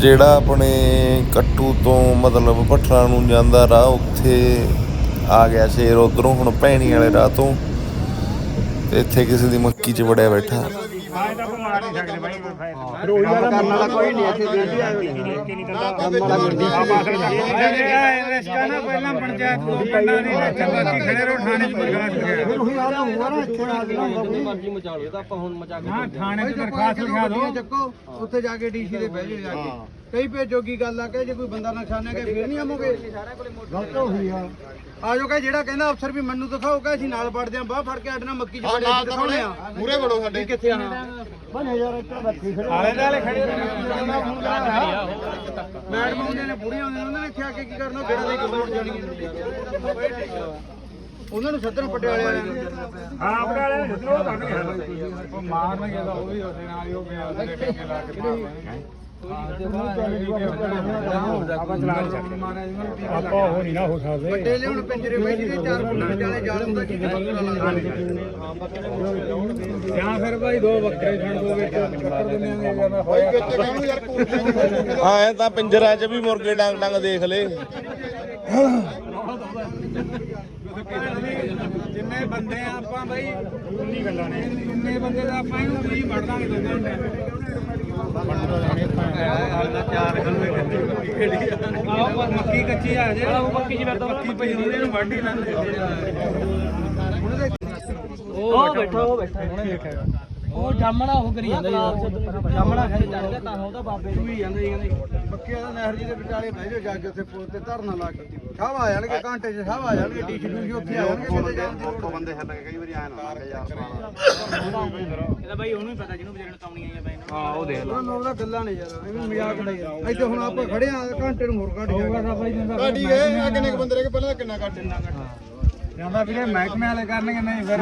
ਜਿਹੜਾ ਆਪਣੇ ਕੱਟੂ ਤੋਂ ਮਤਲਬ ਭੱਠਰਾ ਨੂੰ ਜਾਂਦਾ ਰਾਹ ਉੱਥੇ ਆ ਗਿਆ ਸ਼ੇਰ ਉਧਰੋਂ ਹੁਣ ਭੈਣੀ ਵਾਲੇ ਰਾਹ ਤੋਂ ਤੇ ਇੱਥੇ ਕਿਸੇ ਦੀ ਮੱਕੀ 'ਚ ਵੜਿਆ ਬੈਠਾ। ਕਰਨ ਵਾਲਾ ਕੋਈ ਨਹੀਂ ਇੱਥੇ ਬੇਟੀ ਆਏ ਕੰਮ ਵਾਲਾ ਮਿਲਦੀ ਰਿਸ਼ਕਾ ਨਾ ਪਹਿਲਾਂ ਪੰਚਾਇਤ ਨੂੰ ਪਿੰਡਾਂ ਦੀ ਵਿੱਚ ਬਾਕੀ ਖੜੇ ਰਹੋ ਥਾਣੇ 'ਚ ਬਰਗਾਸ਼ ਫਿਰ ਉਹੀ ਹਾਲ ਹੋਊਗਾ ਨਾ ਇੱਥੇ ਆ ਜਿੰਨਾ ਮਰਜ਼ੀ ਮਚਾ ਲਓ ਤਾਂ ਆਪਾਂ ਹੁਣ ਮਚਾ ਕੇ ਹਾਂ ਥਾਣੇ 'ਚ ਦਰਖਾਸਤ ਲਿਖਾ ਦਿਓ ਚੱਕੋ ਉੱਥੇ ਜਾ ਕੇ ਡੀਸੀ ਦੇ ਬਹਿ ਜਾਓ ਜਾ ਕੇ ਕਈ ਪੇ ਜੋਗੀ ਗੱਲ ਆ ਕਿ ਜੇ ਕੋਈ ਬੰਦਾ ਨੁਕਸਾਨਿਆ ਕਿ ਫੇਰ ਨਹੀਂ ਆਵੋਗੇ ਗਲਤ ਹੋਈ ਆ ਆਜੋ ਕਹੇ ਜਿਹੜਾ ਕਹਿੰਦਾ ਅਫਸਰ ਵੀ ਮੈਨੂੰ ਦਿਖਾਓ ਕਿ ਅਸੀਂ ਨਾਲ ਵੜਦੇ ਆਂ ਬਾਹ ਫੜ ਕੇ ਅੱਡਣਾ ਮੱਕੀ ਚ ਵੜੇ ਦਿਖਾਉਣੇ ਆ ਮੂਰੇ ਵੜੋ ਸਾਡੇ ਕਿੱਥੇ ਆ ਬਣੇ ਯਾਰ ਇੱਥੇ ਬੱਤੀ ਖੜੇ ਆਲੇ ਦਾਲੇ ਖੜੇ ਮੈਡਮ ਆਉਂਦੇ ਨੇ ਬੁੜੀਆਂ ਆਉਂਦੀਆਂ ਨੇ, ਉਹਨਾਂ ਨੇ ਇੱਥੇ ਆ ਕੇ ਕੀ ਕਰਨਾ ਗੇੜਾ ਦੇ ਕੇ ਮੋੜ ਜਾਣੀਆਂ ਉਹਨਾਂ ਨੂੰ ਸੱਦਣ ਪਟਿਆਲੇ ਵਾਲਿਆਂ ਨੂੰ। ਹਾਂ ਆਪਣੇ ਵਾਲੇ ਜਿੱਦੋਂ ਬਣ ਗਿਆ ਉਹ ਮਾਰਨਗੇ ਤਾਂ ਉਹ ਵੀ ਉਹਦੇ ਨਾਲ ਹੀ ਹੋ ਗਿਆ ਉਹਦੇ ਟੇਕੇ ਲਾ ਕੇ ਮਾਰਨਗੇ ਆਪਾਂ ਉਹ ਨਹੀਂ ਨਾ ਹੋ ਸਕਦੇ ਵੱਡੇ ਲਿਆਉਣ ਪਿੰਜਰੇ ਬੈਠੀ ਦੇ ਚਾਰ ਫੁੱਟ ਵਿਚਾਲੇ ਜਾਲ ਹੁੰਦਾ ਕੀ ਜਾਂ ਫਿਰ ਭਾਈ ਦੋ ਬੱਕਰੇ ਛੱਡ ਦੋ ਵਿੱਚ ਚੱਕਰ ਦੁਨੀਆ ਦੇ ਜਾਂਦਾ ਹੋਇਆ ਹਾਂ ਐ ਤਾਂ ਪਿੰਜਰਾ 'ਚ ਵੀ ਮੁਰਗੇ ਡੰਗ ਡੰਗ ਦੇਖ ਲੇ ਜਿੰਨੇ ਬੰਦੇ ਆ ਆਪਾਂ ਬਾਈ ਉਨੀ ਗੱਲਾਂ ਨੇ ਜਿੰਨੇ ਬੰਦੇ ਦਾ ਆਪਾਂ ਇਹਨੂੰ ਵੀ ਵੜ ਦਾਂਗੇ ਦੋ ਘੰਟੇ। ਮੱਕੀ ਕੱਚੀ ਆ ਜੇ ਮੱਕੀ ਜਿਵੇਂ ਮੱਕੀ ਪਈ ਹੁੰਦੀ ਇਹਨੂੰ ਵੱਢ ਹੀ ਲੈਂਦੇ ਉਹ ਬੈਠਾ ਉਹ ਬੈਠਾ। ਉਹਨੇ ਦੇਖਿਆ ਉਹ ਜਾਮਣਾ ਉਹ ਕਰੀ ਜਾਂਦਾ ਜਾਮਣਾ ਚੜ ਗਿਆ ਤਾਂ ਉਹਦਾ ਬਾਬੇ ਨੂੰ ਵੀ ਜਾਂਦਾ ਜੀ ਕਹਿੰਦੇ। ਪੱਕਿਆ ਦਾ ਨਹਿਰ ਜੀ ਦੇ ਵਿਚਾਲੇ ਬਹਿ ਜਾਓ ਜਾ ਕੇ ਉੱਥੇ ਪੁਲ ਤੇ ਧਰਨਾ ਲਾ ਕੇ। ਸਾਹ ਆ ਜਾਣਗੇ ਘੰਟੇ 'ਚ ਸਾਹ ਆ ਜਾਣਗੇ ਡੀਸੀ ਡੂਸੀ ਉੱਥੇ ਆ ਜਾਣਗੇ ਕਿਤੇ ਜਾਣ ਦੀ ਲੋੜ ਬੰਦੇ ਇਹਦਾ ਬਾਈ ਉਹਨੂੰ ਹੀ ਪਤਾ ਜਿਹਨੂੰ ਵਿਚਾਰੇ ਨੂੰ ਤਾਉਣੀ ਆਈ ਆ ਬਾਈ ਨੂੰ। ਹਾਂ ਉਹ ਦੇਖ ਉਹਨਾਂ ਨੂੰ ਉਹਦਾ ਗੱਲਾਂ ਨਹੀਂ ਯਾਰ ਐਵੇਂ ਮਜ਼ਾਕ ਨਹੀਂ ਯਾਰ ਇੱਥੇ ਹੁਣ ਆਪਾਂ ਖੜੇ ਆ ਘੰਟੇ ਨੂੰ ਹੋਰ ਘੱਟ ਜਾਊਗਾ ਬਾਈ ਦਿੰਦਾ ਕਾਟੀ ਗਏ ਆ ਕਿੰਨੇ ਕੁ ਬੰਦੇ ਰਹਿ ਪਹਿਲਾਂ ਕਿੰਨਾ ਘੱਟ? ਜਾਂਦਾ ਵੀਰੇ ਮਹਿਕਮੇ ਵਾਲੇ ਕਰਨਗੇ ਨਹੀਂ ਫਿਰ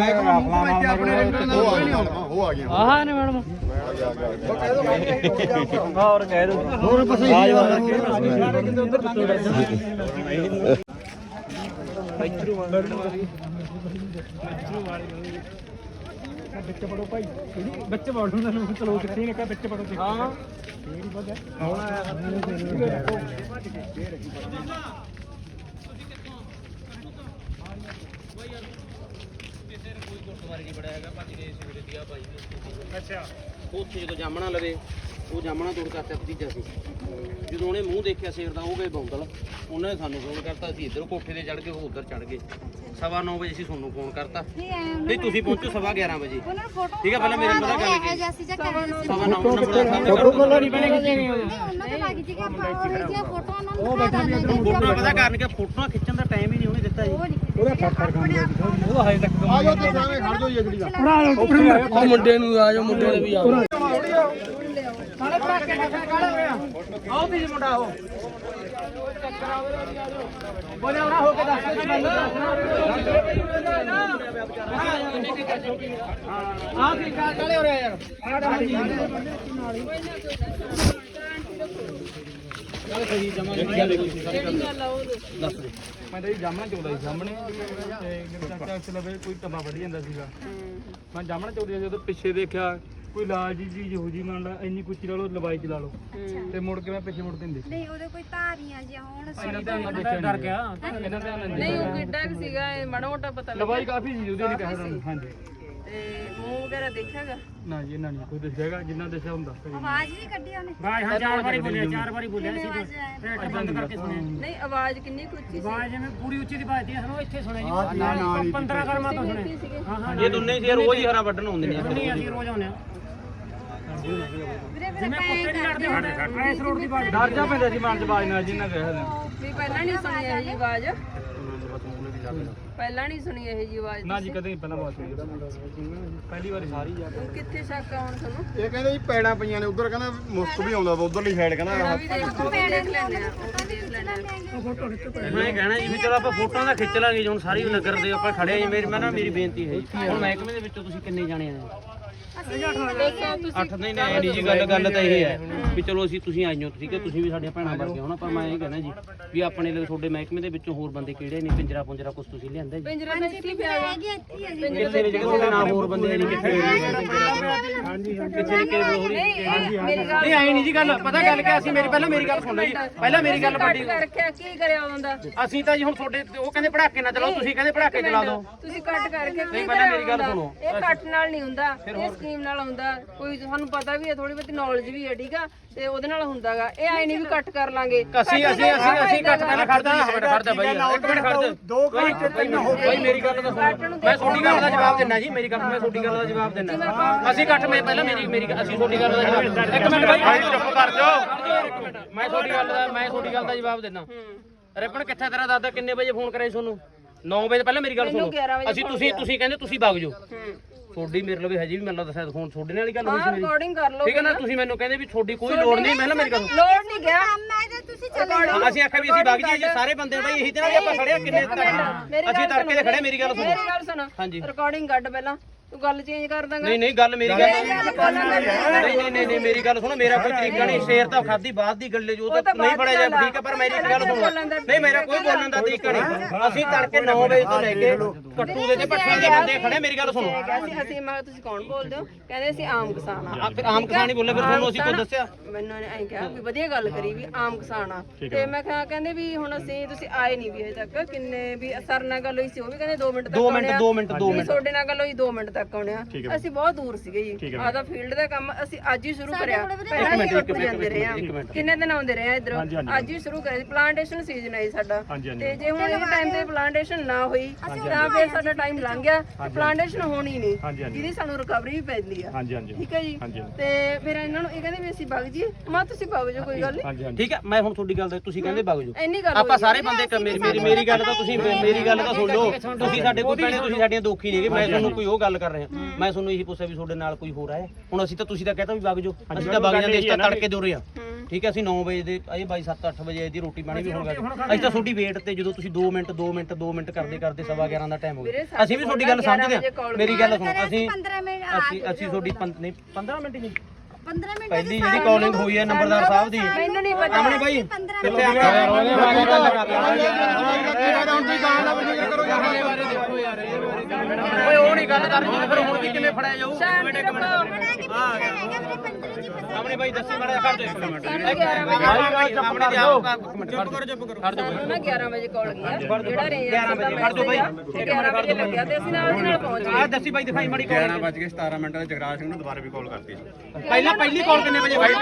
ਆਪਣੇ ਰੰਗਲ ਨਾਲ ਕੋਈ ਨਹੀਂ ਆਉਣਾ ਆਹ ਨੇ ਮੈਡਮ। ਉਹ ਕਹਿ ਦੋ ਮੈਂ ਹੋਰ ਕਹਿ ਦੋ। ਹੋਰ ਬਸ ਇਹੀ ਆ। ਸਾਰੇ ਕਿਤੇ ਉਧਰ ਲੰਘ ਜਾਂਦੇ ਵਿੱਚ ਪੜੋ ਭਾਈ ਵਿੱਚ ਪੜੋ ਨਾ ਚਲੋ ਕਿੱਥੇ ਨੇ ਕਾ ਵਿੱਚ ਪੜੋ ਹਾਂ। ਅੱਛਾ। ਉੱਥੇ ਜਦੋਂ ਜਾਮਣਾ ਲਵੇ ਉਹ ਜਾਮਣਾ ਤੋੜ ਕਰਤਾ ਭਤੀਜਾ ਸੀ। ਜਦੋਂ ਉਹਨੇ ਮੂੰਹ ਦੇਖਿਆ ਸ਼ੇਰ ਦਾ ਉਹ ਗਏ ਬੌਂਦਲ ਉਹਨੇ ਸਾਨੂੰ ਫੋਨ ਕਰਤਾ ਅਸੀਂ ਇੱਧਰ ਕੋਠੇ ਤੇ ਚੜ ਕੇ ਉਹ ਉੱਧਰ ਚੜ ਗਏ। ਸਵਾ ਨੌ ਵਜੇ ਅਸੀਂ ਤੁਹਾਨੂੰ ਫੋਨ ਕਰਤਾ। ਨਹੀਂ ਤੁਸੀਂ ਪਹੁੰਚੋ ਸਵਾ 11 ਵਜੇ। ਠੀਕ ਹੈ ਪਹਿਲਾਂ ਮੇਰੇ ਨਾਲ ਗੱਲ ਜਾ ਕਰ ਸਵਾ ਨੌ ਨੰਬਰ ਦਾ ਸਾਹਮਣੇ ਫੋਟੋ ਕੋਲ ਨਹੀਂ ਬਣੇ ਉਹਨਾਂ ਦੇ ਲੱਗ ਜੀ ਕਿ ਆਪਾਂ ਉਹ ਜਿਹੜੀਆਂ ਫੋਟੋਆਂ ਉਹਨਾਂ ਨੂੰ ਬੈਠਾ ਨਹੀਂ ਫੋਟੋਆਂ ਪਤਾ ਕਰਨ ਕਿ ਫੋਟੋਆਂ ਖਿੱਚਣ ਦਾ ਟਾਈਮ ਹੀ ਨਹੀਂ ਉਹਨੇ ਦਿੱਤਾ ਜੀ। ਉਹਦਾ ਫਰਫਰ ਕੰਮ ਉਹ ਹਜੇ ਤੱਕ ਆ ਜਾਓ ਤੇ ਸਾਵੇਂ ਖੜ ਜਾਓ ਜਗੜੀ ਦਾ ਉਹ ਮੁੰਡੇ ਨੂੰ ਆ ਜਾ ਮੁੰਡੇ ਨੇ ਵੀ ਆ ਆਓ ਵੀ ਮੁੰਡਾ ਆਓ ਬੋਲੇ ਉਹਨਾਂ ਹੋ ਕੇ ਦੱਸ ਦੇ ਬੰਦਾ ਆ ਕੀ ਕਾਲੇ ਹੋ ਰਿਹਾ ਯਾਰ ਮੈਂ ਤਾਂ ਜੀ ਜਾਮਣਾ ਚੋਦਾ ਸੀ ਸਾਹਮਣੇ। ਤੇ ਚਾਚਾ ਉਸ ਕੋਈ ਟੱਬਾ ਵੱਢ ਜਾਂਦਾ ਸੀਗਾ। ਮੈਂ ਜਾਮਣਾ ਚੋਦੀ ਜਦੋਂ ਪਿੱਛੇ ਦੇਖਿਆ ਕੋਈ ਲਾਲ ਜੀ ਜੀ ਹੋ ਜੀ ਮੰਨ ਲਾ ਇੰਨੀ ਕੁੱਚੀ ਲਾ ਲਓ ਲਵਾਈ ਚ ਲਾ ਲਓ। ਤੇ ਮੁੜ ਕੇ ਮੈਂ ਪਿੱਛੇ ਮੁੜ ਕੇ ਨਹੀਂ ਉਹਦੇ ਕੋਈ ਧਾਰੀਆਂ ਜਿਹਾ ਹੋਣ ਡਰ ਗਿਆ। ਇਹਨਾਂ ਦਾ ਨਹੀਂ ਉਹ ਕਿੱਡਾ ਕੁ ਸੀਗਾ ਇਹ ਮਾੜਾ ਮੋਟਾ ਪਤਾ ਲੱਗਾ ਲਵਾਈ ਕਾਫੀ ਸੀ ਉਹਦੇ ਨਹੀਂ ਕਹਿ ਹਾਂਜੀ। ਤੇ ਮੂੰਹ ਵਗੈਰਾ ਦੇਖਿਆਗਾ ਨਾ ਜੀ ਇਹਨਾਂ ਨਹੀਂ ਕੋਈ ਦੱਸਿਆਗਾ ਜਿੰਨਾ ਦੱਸਿਆ ਹੁੰਦਾ ਆਵਾਜ਼ ਵੀ ਕੱਢੀ ਉਹਨੇ? ਬਾਈ ਹਾਂ ਚਾਰ ਵਾਰੀ ਬੋਲਿਆ ਚਾਰ ਵਾਰੀ ਬੋਲਿਆ ਬੰਦ ਕਰਕੇ ਸੁਣਿਆ ਨਹੀਂ ਆਵਾਜ਼ ਕਿੰਨੀ ਕੁ ਉੱਚੀ ਸੀ? ਆਵਾਜ਼ ਜਿਵੇਂ ਪੂਰੀ ਉੱਚੀ ਦੀ ਬਾਤ ਸਾਨੂੰ ਇੱਥੇ ਸੁਣਿਆ ਜੀ। 15 ਕਰਮਾ ਤੋਂ ਸੁਣਿਆ। ਹਾਂ ਹਾਂ ਇਹ ਦੋਨੇ ਸੀ ਰੋਜ਼ ਹੀ ਹਰਾ ਵੱਢਣ ਆਉਂਦੇ ਨੇ। ਨਹੀਂ ਅਸੀਂ ਰੋਜ਼ ਆਉਂਦੇ ਆ ਜਿਵੇਂ ਕੁੱਤੇ ਨਹੀਂ ਲੜਦੇ ਹੁੰਦੇ ਇਸ ਰੋਡ ਦੀ ਬਾਤ ਡਰ ਜਾ ਪੈਂਦਾ ਸੀ ਮਨ ਚ ਬਾਜ ਨਾਲ ਜਿੰਨਾ ਕਹਿ ਵੀ ਪਹਿਲਾਂ ਨਹੀਂ ਸੁਣੀ ਇਹ ਜੀ ਆਵਾਜ਼। ਪਹਿਲਾਂ ਨਹੀਂ ਸੁਣੀ ਇਹ ਜੀ ਆਵਾਜ਼ ਨਾ ਜੀ ਕਦੇ ਨਹੀਂ ਪਹਿਲਾਂ ਬਾਤ ਪਹਿਲੀ ਵਾਰੀ ਸਾਰੀ ਜਾ ਹੁਣ ਕਿੱਥੇ ਸ਼ੱਕ ਆ ਹੁਣ ਤੁਹਾਨੂੰ? ਇਹ ਕਹਿੰਦੇ ਜੀ ਪੈੜਾਂ ਪਈਆਂ ਨੇ ਉਧਰ ਕਹਿੰਦਾ ਮੁਸਕ ਵੀ ਆਉਂਦਾ ਵਾ ਉਧਰਲੀ ਸਾਈਡ ਕਹਿੰਦਾ ਇਹ ਵੀ ਦੇਖ ਲਓ ਦੇਖ ਲੈਂਦੇ ਆ ਉਹ ਵੀ ਦੇਖ ਲੈਂਦੇ ਆ। ਮੈਂ ਕਹਿਣਾ ਜੀ ਵੀ ਚਲੋ ਆਪਾਂ ਫੋਟੋਆਂ ਦਾ ਖਿੱਚ ਲਾਂਗੇ ਜੀ ਹੁਣ ਸਾਰੀ ਨਗਰ ਦੇ ਆਪਾਂ ਖੜੇ ਆ ਜੀ ਮੇਰੀ ਮੈਂ ਨਾ ਮੇਰੀ ਬੇਨਤੀ ਹੈ ਜੀ। ਹੁਣ ਮਹਿਕਮੇ ਦੇ ਵਿੱਚੋਂ ਤੁਸੀਂ ਕਿੰਨੇ ਜਾਣੇ ਆ ਅੱਠ ਨਹੀਂ ਨਹੀਂ ਨਹੀਂ ਜੀ ਗੱਲ ਗੱਲ ਤਾਂ ਇਹ ਹੈ ਵੀ ਚਲੋ ਅਸੀਂ ਤੁਸੀਂ ਆਈਓ ਠੀਕ ਹੈ? ਤੁਸੀਂ ਵੀ ਸਾਡੀਆਂ ਭੈਣਾਂ ਵਰਗੇ ਹੋ ਨਾ ਪਰ ਮੈਂ ਇਹ ਕਹਿੰਦਾ ਜੀ ਵੀ ਆਪਣੇ ਲਈ ਤੁਹਾਡੇ ਮਹਿਕਮੇ ਦੇ ਵਿੱਚੋਂ ਹੋਰ ਬੰਦੇ ਕਿਹੜੇ ਨੇ? ਪਿੰਜਰਾ ਪੁੰਜਰਾ ਕੁਛ ਤੁਸੀਂ ਲਿਆਂਦਾ ਜੀ? ਪਿੰਜਰਾ ਤਾਂ ਇੱਥੇ ਪਿਆ? ਹੈਗੀ ਇੱਥੇ ਹੀ ਹੈ ਜੀ। ਕਿੱਥੇ ਨੇ ਜਿਹੜੇ ਤੁਹਾਡੇ ਨਾਲ ਹੋਰ ਬੰਦੇ ਨੇ ਕਿੱਥੇ ਹਾਂਜੀ ਕਿੱਥੇ ਨੇ ਕਿਹੜੇ ਹੋ ਰਹੀ ਨਹੀਂ ਮੇਰੀ ਗੱਲ ਨਹੀਂ ਆਈ ਨਹੀਂ ਜੀ ਗੱਲ ਪਤਾ ਗੱਲ ਕਿ ਅਸੀਂ ਮੇਰੀ ਪਹਿਲਾਂ ਮੇਰੀ ਗੱਲ ਸੁਣ ਜੀ। ਪਹਿਲਾਂ ਮੇਰੀ ਗੱਲ ਵੱਡੀ ਰੱਖਿਆ ਕੀ ਕਰਿਆ ਹੁੰਦਾ? ਅਸੀਂ ਤਾਂ ਜੀ ਹੁਣ ਤੁਹਾਡੇ ਉਹ ਕਹਿੰਦੇ ਪੜਾਕੇ ਨਾ ਚਲਾਓ ਤੁਸੀਂ ਕਹਿੰਦੇ ਪੜਾਕੇ ਚਲਾ ਦਿਓ। ਤੁਸੀਂ ਕੱਟ ਕਰਕੇ ਕੀ ਪਹਿਲਾਂ ਮੇਰੀ ਕਰਿਆ ਗੱਲ? ਸੁਣੋ। ਇਹ ਕੱਟ ਨਾਲ ਨਹੀਂ ਹੁੰਦਾ। ਇਹ ਸਕੀਮ ਨਾਲ ਹੁੰਦਾ ਕੋਈ ਸਾਨੂੰ ਪਤਾ ਵੀ ਹੈ ਥੋੜੀ ਬਹੁਤੀ ਨੌਲੇਜ ਵੀ ਹੈ ਠੀਕ ਆ? ਤੇ ਉਹਦੇ ਨਾਲ ਹੁੰਦਾਗਾ। ਇਹ ਆਈ ਨਹੀਂ ਵੀ ਕੱਟ ਕਰ ਲਾਂਗੇ। ਅਸੀਂ ਅਸੀਂ ਅਸੀਂ ਅਸੀਂ ਕੱਟ ਪਹਿਲਾਂ ਖੜਦਾ ਇੱਕ ਮਿੰਟ ਖੜਦਾ ਬਾਈ। ਇੱਕ ਮਿੰਟ ਖੜਦਾ। ਦੋ ਘੰਟੇ ਤਿੰਨ ਹੋ ਗਏ ਮੇਰੀ ਗੱਲ ਦਾ ਸੁਣੋ। ਮੈਂ ਤੁਹਾਡੀ ਗੱਲ ਦਾ ਜਵਾਬ ਦਿੰਦਾ ਜੀ ਮੇਰੀ ਗੱਲ ਮੈਂ ਤੁਹਾਡੀ ਗੱਲ ਦਾ ਜਵਾਬ ਦਿੰਦਾ। ਅਸੀਂ ਕੱਟ ਮੈਂ ਪਹਿਲਾਂ ਮੇਰੀ ਮੇਰੀ ਅਸੀਂ ਤੁਹਾਡੀ ਗੱਲ ਦਾ ਜਵਾਬ ਇੱਕ ਮਿੰਟ ਬਾਈ। ਚੁੱਪ ਕਰ ਜਾਓ। ਮੈਂ ਤੁਹਾਡੀ ਗੱਲ ਦਾ ਮੈਂ ਤੁਹਾਡੀ ਗੱਲ ਦਾ ਜਵਾਬ ਦਿੰਦਾ। ਰਿਪਨ ਕਿੱਥੇ ਤੇਰਾ ਦਾਦਾ? ਕਿੰਨੇ ਵਜੇ ਫੋਨ ਕਰਿਆ ਤੁਹਾਨੂੰ? 9 ਵਜੇ ਪਹਿਲਾਂ ਮੇਰੀ ਗੱਲ ਸੁਣੋ। 11 ਵਜੇ ਅਸੀਂ ਤੁਸੀਂ ਤੁਸੀਂ ਕਹਿੰਦੇ ਤੁਸੀਂ ਵਗ ਜਾਓ। ਤੁਹਾਡੀ ਮੇਰੇ ਲਈ ਹਜੇ ਵੀ ਮੈਨੂੰ ਸ਼ਾਇਦ ਫੋਨ ਤੁਹਾਡੇ ਨਾਲ ਹੀ ਗੱਲ ਹੋਈ ਸੀ ਹਾਂ ਮੇਰੀ। ਰਿਕਾਰਡਿੰਗ ਕਰ ਲਓ ਠੀਕ ਹੈ ਨਾ ਤੁਸੀਂ ਮੈਨੂੰ ਕਹਿੰਦੇ ਵੀ ਤੁਹਾਡੀ ਕੋਈ ਲੋੜ ਨਹੀਂ ਮੈਂ ਨਾ ਮੇਰੀ ਗੱਲ ਲੋਡ ਨਹੀਂ ਗਿਆ। ਮੈਂ ਤੇ ਤੁਸੀਂ ਚਲੇ ਹਾਂ, ਅਸੀਂ ਆਖਿਆ ਵੀ ਅਸੀਂ ਵਗ ਜੀ ਸਾਰੇ ਬੰਦੇ ਬਾਈ ਇਹੀ ਤੇ ਨਾਲ ਹੀ ਆਪਾਂ ਖੜੇ ਆ ਕਿੰਨੇ ਅਸੀਂ ਤੜਕੇ ਤੇ ਖੜੇ ਮੇਰੀ ਗੱਲ ਸੁਣੋ। ਮੇਰੀ ਗੱਲ ਸੁਣ। ਹਾਂਜੀ। ਰਿਕਾਰਡਿੰਗ ਕੱਢ ਪਹਿਲਾਂ। ਤੂੰ ਗੱਲ ਚੇਂਜ ਕਰ ਦਾਂਗਾ ਨਹੀਂ ਨਹੀਂ ਗੱਲ ਮੇਰੀ ਗੱਲ ਨਹੀਂ ਨਹੀਂ ਨਹੀਂ ਨਹੀਂ ਮੇਰੀ ਗੱਲ ਸੁਣੋ ਮੇਰਾ ਕੋਈ ਤਰੀਕਾ ਨਹੀਂ ਸ਼ੇਰ ਤਾਂ ਖਾਦੀ ਬਾਅਦ ਦੀ ਗੱਲੇ ਜੋ ਤਾਂ ਨਹੀਂ ਫੜਿਆ ਜਾ ਠੀਕ ਹੈ ਪਰ ਮੇਰੀ ਇੱਕ ਗੱਲ ਸੁਣੋ। ਨਹੀਂ ਮੇਰਾ ਕੋਈ ਬੋਲਣ ਦਾ ਤਰੀਕਾ ਨਹੀਂ। ਅਸੀਂ ਤੜਕੇ 9 ਵਜੇ ਤੋਂ ਲੈ ਕੇ ਕੱਟੂ ਦੇ ਤੇ ਪੱਠਿਆਂ ਦੇ ਬੰਦੇ ਖੜੇ ਮੇਰੀ ਗੱਲ ਸੁਣੋ। ਅਸੀਂ ਅਸੀਂ ਮੈਂ ਤੁਸੀਂ ਕੌਣ ਬੋਲਦੇ ਹੋ? ਕਹਿੰਦੇ ਅਸੀਂ ਆਮ ਕਿਸਾਨ ਆ। ਫਿਰ ਆਮ ਕਿਸਾਨ ਹੀ ਬੋਲੇ ਫਿਰ ਤੁਹਾਨੂੰ ਅਸੀਂ ਕੋਈ ਦੱਸਿਆ? ਮੈਨੂੰ ਇਹਨੇ ਐਂ ਕਿਹਾ ਵੀ ਵਧੀਆ ਗੱਲ ਕਰੀ ਵੀ ਆਮ ਕਿਸਾਨ ਆ। ਤੇ ਮੈਂ ਕਿਹਾ ਕਹਿੰਦੇ ਵੀ ਹੁਣ ਅਸੀਂ ਤੁਸੀਂ ਆਏ ਨਹੀਂ ਵੀ ਅਜੇ ਤੱਕ। ਕਿੰਨੇ ਵੀ ਸਰ ਨਾਲ ਗੱਲ ਹੋਈ ਸੀ ਉਹ ਵੀ ਕਹਿੰਦੇ 2 ਮਿੰਟ ਤੱਕ ਦੋ ਮਿੰਟ, ਆਉਣੇ ਆ। ਦੋ ਮਿੰਟ, ਦੋ ਵੀ ਮਿੰਟ। ਤੁਹਾਡੇ ਨਾਲ ਗੱਲ ਹੋਈ 2 ਮਿੰਟ ਤੱਕ। ਆਉਣੇ ਆ ਅਸੀਂ ਬਹੁਤ ਦੂਰ ਸੀਗੇ ਜੀ। ਆਦਾ ਫੀਲਡ ਦਾ ਕੰਮ ਅਸੀਂ ਅੱਜ ਹੀ ਸ਼ੁਰੂ ਕਰਿਆ। ਪਹਿਲਾਂ ਹੀ ਉੱਠ ਜਾਂਦੇ ਰਹੇ ਆ। ਕਿੰਨੇ ਦਿਨ ਆਉਂਦੇ ਰਹੇ ਆ ਇਧਰ? ਅੱਜ ਹੀ ਸ਼ੁਰੂ ਕਰਿਆ ਪਲਾਂਟੇਸ਼ਨ ਸੀਜ਼ਨ ਹੈ ਜੀ ਸਾਡਾ। ਤੇ ਜੇ ਹੁਣ ਇਹ ਟਾਈਮ ਤੇ ਪਲਾਂਟੇਸ਼ਨ ਨਾ ਹੋਈ ਤਾਂ ਫਿਰ ਸਾਡਾ ਟਾਈਮ ਲੰਘ ਗਿਆ। ਪਲਾਂਟੇਸ਼ਨ ਹੋਣੀ ਨਹੀਂ। ਜਿਹਦੀ ਸਾਨੂੰ ਰਿਕਵਰੀ ਵੀ ਪੈਂਦੀ ਆ। ਠੀਕ ਹੈ ਜੀ। ਤੇ ਫਿਰ ਇਹਨਾਂ ਨੂੰ ਇਹ ਕਹਿੰਦੇ ਵੀ ਅਸੀਂ ਵਗ ਜੀ ਮਾ ਤੁਸੀਂ ਵਗ ਜਾਓ ਕੋਈ ਗੱਲ ਨਹੀਂ। ਠੀਕ ਹੈ ਮੈਂ ਹੁਣ ਤੁਹਾਡੀ ਗੱਲ ਦਾ ਤੁਸੀਂ ਕਹਿੰਦੇ ਵਗ ਜਾਓ। ਇੰਨੀ ਗੱਲ ਆਪਾਂ ਸਾਰੇ ਬੰਦੇ ਮੇਰੀ ਮੇਰੀ ਮੇਰੀ ਗੱਲ ਤਾਂ ਤੁਸੀਂ ਮੇਰੀ ਗੱਲ ਤਾਂ ਸੁਣ ਲਓ। ਤੁਸੀਂ ਸਾਡੇ ਕੋਈ ਭੈਣੇ ਤੁਸੀਂ ਸਾਡੀਆਂ ਦੋਖੀ ਨਹੀਂ ਹੈਗੇ ਮੈਂ ਤੁਹਾਨੂੰ ਕੋਈ ਉਹ ਗੱਲ ਕਰ ਰਿਹਾ ਮੈਂ ਤੁਹਾਨੂੰ ਇਹੀ ਪੁੱਛਿਆ ਵੀ ਤੁਹਾਡੇ ਨਾਲ ਕੋਈ ਹੋਰ ਆਇਆ ਹੁਣ ਅਸੀਂ ਤਾਂ ਤੁਸੀਂ ਤਾਂ ਕਹਤਾ ਵੀ ਵਗ ਜਾਓ। ਅਸੀਂ ਤਾਂ ਵਗ ਜਾਂਦੇ ਅਸੀਂ ਤਾਂ ਤੜਕੇ ਦੌਰੇ ਆ ਠੀਕ ਹੈ ਅਸੀਂ 9 ਵਜੇ ਦੇ ਇਹ ਬਾਈ 7 8 ਵਜੇ ਦੀ ਰੋਟੀ ਪਾਣੀ ਵੀ ਹੁਣ ਕਰਦੇ ਅਸੀਂ ਤਾਂ ਤੁਹਾਡੀ ਵੇਟ ਤੇ ਜਦੋਂ ਤੁਸੀਂ 2 ਮਿੰਟ 2 ਮਿੰਟ 2 ਮਿੰਟ ਕਰਦੇ ਕਰਦੇ ਸਵਾ 11 ਦਾ ਟਾਈਮ ਹੋ ਗਿਆ। ਅਸੀਂ ਵੀ ਤੁਹਾਡੀ ਗੱਲ ਸਮਝਦੇ ਹਾਂ। ਮੇਰੀ ਗੱਲ ਸੁਣੋ ਅਸੀਂ 15 ਮਿੰਟ ਅਸੀਂ ਅਸੀਂ ਤੁਹਾਡੀ ਪੰਦ- ਨਹੀਂ 15 ਮਿੰਟ ਹੀ ਨਹੀਂ। 15 ਮਿੰਟ ਪਹਿਲੀ ਜਿਹੜੀ ਕਾਲਿੰਗ ਹੋਈ ਹੈ ਨੰਬਰਦਾਰ ਸਾਹਿਬ ਦੀ। ਮੈਨੂੰ ਨਹੀਂ ਪਤਾ। ਆਪਣੇ ਬਾਈ। 15 ਕਿੱਥੇ ਆ ਉਹਦੇ ਬਾਰੇ ਗੱਲ ਓਏ ਉਹ ਨਹੀਂ ਗੱਲ ਕਰ ਫਿਰ ਹੁਣ ਵੀ ਕਿਵੇਂ ਫੜਿਆ ਜਾਊ? ਸ਼ਾਂਤੀ ਰੱਖੋ ਆਪਣੇ ਬਾਈ ਦੱਸੀ ਮੜਾ ਕਰ ਦੋ ਇੱਕ ਮਿੰਟ। ਆਪਣੇ ਦੇ ਮਿੰਟ। ਚੁੱਪ ਕਰੋ ਚੁੱਪ ਕਰੋ ਖੜ ਜਾਓ ਸਾਨੂੰ ਨਾ 11 ਵਜੇ ਕਾਲ ਗਿਆ ਜਿਹੜਾ ਰੇਂਜ 11 ਵਜੇ ਖੜ ਜਾਓ ਬਾਈ। 11 ਵਜੇ ਲੱਗਿਆ ਤੇ ਅਸੀਂ ਨਾਲ ਦੀ ਨਾਲ ਪਹੁੰਚ ਗਏ। ਆ ਦੱਸੀ ਬਾਈ ਦਿਖਾਈ ਮੜੀ ਕਾਲ 11 ਵੱਜ ਕੇ 17 ਮਿੰਟ ਤੇ ਜਗਰਾਜ ਸਿੰਘ ਨੂੰ ਦੁਬਾਰਾ ਵੀ ਕਾਲ ਕਰਤੀ। ਪਹਿਲਾਂ ਪਹਿਲੀ ਕਾਲ ਕਿੰਨੇ ਵਜੇ ਬਾਈ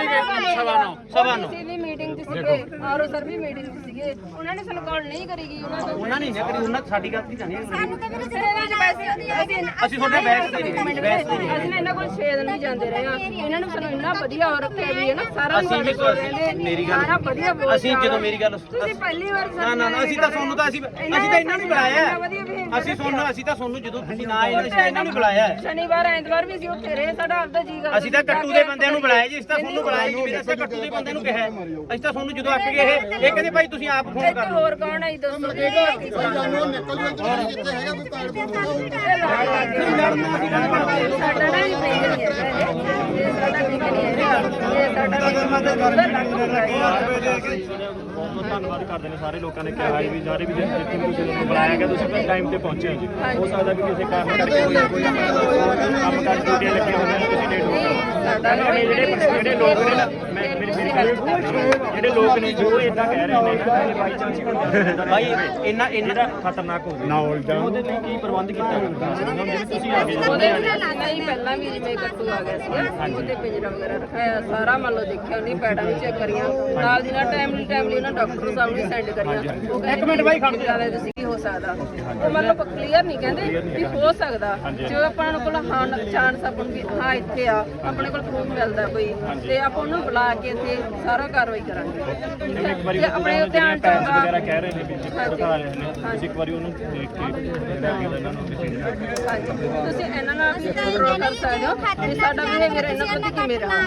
ਸਵਾ 9 ਸਵਾ 9 ਅਸੀਂ ਵੀ ਮੀਟਿੰਗ 'ਚ ਸੀਗੇ। ਆਰਓ ਸਰ ਵੀ ਮੀਟਿੰਗ 'ਚ ਸੀਗੇ। ਉਹਨਾਂ ਨੇ ਸਾਨੂੰ ਕਾਲ ਨਹੀਂ ਕਰੀਗੀ ਉਹਨਾਂ ਤੋਂ। ਉਹਨਾਂ ਨੇ ਨਾ ਕਰੀ ਉਹਨਾਂ ਸਾਡੀ ਗੱਲ ਨਹੀਂ ਜਾਣੀ ਸਾਨੂੰ ਤਾਂ ਵੀਰੇ ਵਿੱਚ ਪੈਸੇ ਅਸੀਂ ਅਸੀਂ ਤੁਹਾਡੇ ਬੈਠ ਤੇ ਨਹੀਂ ਬੈਠ ਤੇ ਨਹੀਂ ਅਸੀਂ ਨਾ ਇਹਨਾਂ ਕੋਲ 6 ਦਿਨ ਵੀ ਜਾਂਦੇ ਰਹੇ ਆ। ਇਹਨਾਂ ਨੇ ਸਾਨੂੰ ਇੰਨਾ ਵਧੀਆ ਹੋ ਰੱਖਿਆ ਵੀ ਹੈ ਨਾ ਸਾਰਾ ਅਸੀਂ ਵੀ ਮੇਰੀ ਗੱਲ ਸਾਰਾ ਵਧੀਆ ਬੋਲ ਅਸੀਂ ਜਦੋਂ ਮੇਰੀ ਗੱਲ ਤੁਸੀਂ ਪਹਿਲੀ ਵਾਰ ਨਾ ਨਾ ਨਾ ਅਸੀਂ ਤਾਂ ਤੁਹਾਨੂੰ ਤਾਂ ਅਸੀਂ ਅਸੀਂ ਤਾਂ ਇਹਨਾਂ ਨੂੰ ਬੁਲਾਇਆ। ਹੈ। ਵਧੀਆ ਵੀ ਅਸੀਂ ਤੁਹਾਨੂੰ ਅਸੀਂ ਤਾਂ ਤੁਹਾਨੂੰ ਜਦੋਂ ਤੁਸੀਂ ਨਾ ਆਏ ਅਸੀਂ ਤਾਂ ਇਹਨਾਂ ਨੂੰ ਬੁਲਾਇਆ। ਹੈ। ਸ਼ਨੀਵਾਰ ਐਤਵਾਰ ਵੀ ਅਸੀਂ ਉੱਥੇ ਰਹੇ ਸਾਡਾ ਆਪਦਾ ਜੀ ਕਰਦਾ ਅਸੀਂ ਤਾਂ ਕੱਟੂ ਦੇ ਬੰਦਿਆਂ ਨੂੰ ਬੁਲਾਇਆ ਜੀ ਅਸੀਂ ਤਾਂ ਤੁਹਾਨੂੰ ਬੁਲਾਇਆ ਜੀ ਵੀ ਅਸੀਂ ਕੱਟੂ ਦੇ ਬੰਦਿਆਂ ਨੂੰ ਕਿਹਾ। ਹੈ। ਅਸੀਂ ਤਾਂ ਤੁਹਾਨੂੰ ਜਦੋਂ ਅੱਕ ਗਏ ਇਹ ਇਹ ਕਹਿੰਦੇ ਭਾਈ ਤੁਸੀਂ ਆਪ ਫੋਨ ਇੱਥੇ ਕਰ ਲਓ। ਹੋਰ ਕੌਣ ਹੈ ਜੀ ਦੱਸੋ ਜੀ। ਸਾਡਾ ਨਾ ਹੀ ਸਾਡਾ ਨਹੀਂ ਹੈ। ਸਾਡਾ ਬਹੁਤ ਧੰਨਵਾਦ ਕਰਦੇ ਨੇ ਸਾਰੇ ਲੋਕਾਂ ਨੇ ਕਿਹਾ ਹੈ ਵੀ ਸਾਰੇ ਵੀ ਜਿੱਥੇ ਵੀ ਤੁਸੀਂ ਨੂੰ ਬੁਲਾਇਆ ਗਿਆ ਤੁਸੀਂ ਆਪਣੇ ਟਾਈਮ ਤੇ ਪਹੁੰਚੇ ਹੋ ਜੀ। ਹੋ ਸਕਦਾ ਵੀ ਕਿਸੇ ਕਾਰਨ ਕਰਕੇ ਕੋਈ ਕੋਈ ਕੰਮ ਕਰ ਡਿਊਟੀ ਲੱਗੇ ਹੁੰਦੇ ਨੇ ਤੁਸੀਂ ਲੇਟ ਹੋ ਗਏ। ਜਿਹੜੇ ਜਿਹੜੇ ਲੋਕ ਨੇ ਨਾ ਮੈਂ ਜਿਹੜੇ ਲੋਕ ਨੇ ਜੋ ਇਦਾਂ ਕਹਿ ਰਹੇ ਨੇ ਨਾ ਕਿ ਬਾਈ ਚਾਂਸ ਭਾਈ ਇੰਨਾ ਇੰਨਾ ਇਹਦਾ ਖਤਰਨਾਕ ਹੋ ਨਾ ਉਹਦੇ ਲਈ ਕੀ ਪ੍ਰਬੰਧ ਕੀਤਾ ਹੋਊਗਾ ਹੁਣ ਜਿਵੇਂ ਤੁਸੀਂ ਆ ਗਏ ਉਹਦੇ ਨਾਲ ਨਹੀਂ ਪਹਿਲਾਂ ਵੀ ਜਿਵੇਂ ਕੱਟੂ ਆ ਗਿਆ ਸੀ। ਉਹਦੇ ਪਿੰਜਰਾ ਵਗੈਰਾ ਰਖਾਇਆ ਸਾਰਾ ਮੰਨ ਲਓ ਦੇਖਿਆ ਉਹਨੇ ਪੈੜਾਂ ਵੀ ਚੈੱਕ ਕਰੀਆਂ। ਨਾਲ ਦੀ ਨਾਲ ਟਾਈਮਲੀ ਟਾਈਮਲੀ ਉਹਨਾਂ ਡਾਕਟਰ ਸਾਹਿਬ ਨੂੰ ਸੈਂਡ ਕਰੀਆਂ। ਉਹ ਕਹਿੰਦੇ ਇੱਕ ਮਿੰਟ ਬਾਈ ਖੜ ਜਾ। ਤੁਸੀਂ ਹੋ ਸਕਦਾ। ਉਹ ਮਤਲਬ ਕਲੀਅਰ ਨਹੀਂ ਕਹਿੰਦੇ ਵੀ ਹੋ ਸਕਦਾ। ਜੇ ਆਪਾਂ ਨੂੰ ਕੋਲ ਹਾਂ ਚਾਂਸ ਆਪਾਂ ਨੂੰ ਵੀ ਹਾਂ ਇੱਥੇ ਆ ਆਪਣੇ ਕੋਲ ਪ੍ਰੂਫ ਮਿਲਦਾ ਕੋਈ। ਤੇ ਆਪਾਂ ਉਹਨੂੰ ਬੁਲਾ ਕੇ ਇੱਥੇ ਸਾਰਾ ਕਾਰਵਾਈ ਕਰਾਂਗੇ। ਆਪਣੇ ਧਿਆਨ ਚ ਆਉਂਦਾ ਵਗੈਰਾ ਕਹਿ ਰਹੇ ਨੇ ਵੀ ਦਿਖਾ ਰਹੇ ਨੇ ਤੁਸੀਂ ਇੱਕ ਵਾਰੀ ਉਹਨੂੰ ਦੇਖ ਕੇ ਜਿਹੜਾ ਕਿ ਇਹਨਾਂ ਨੂੰ ਤੁਸੀਂ ਇਹਨਾਂ ਨਾਲ ਕੰਟਰੋਲ ਕਰ ਸਕਦੇ ਹੋ। ਵੀ ਸਾਡਾ ਬਿਹੇਵੀਅਰ ਇਹਨਾਂ ਪ੍ਰਤੀ ਕਿਵੇਂ ਰਹਾ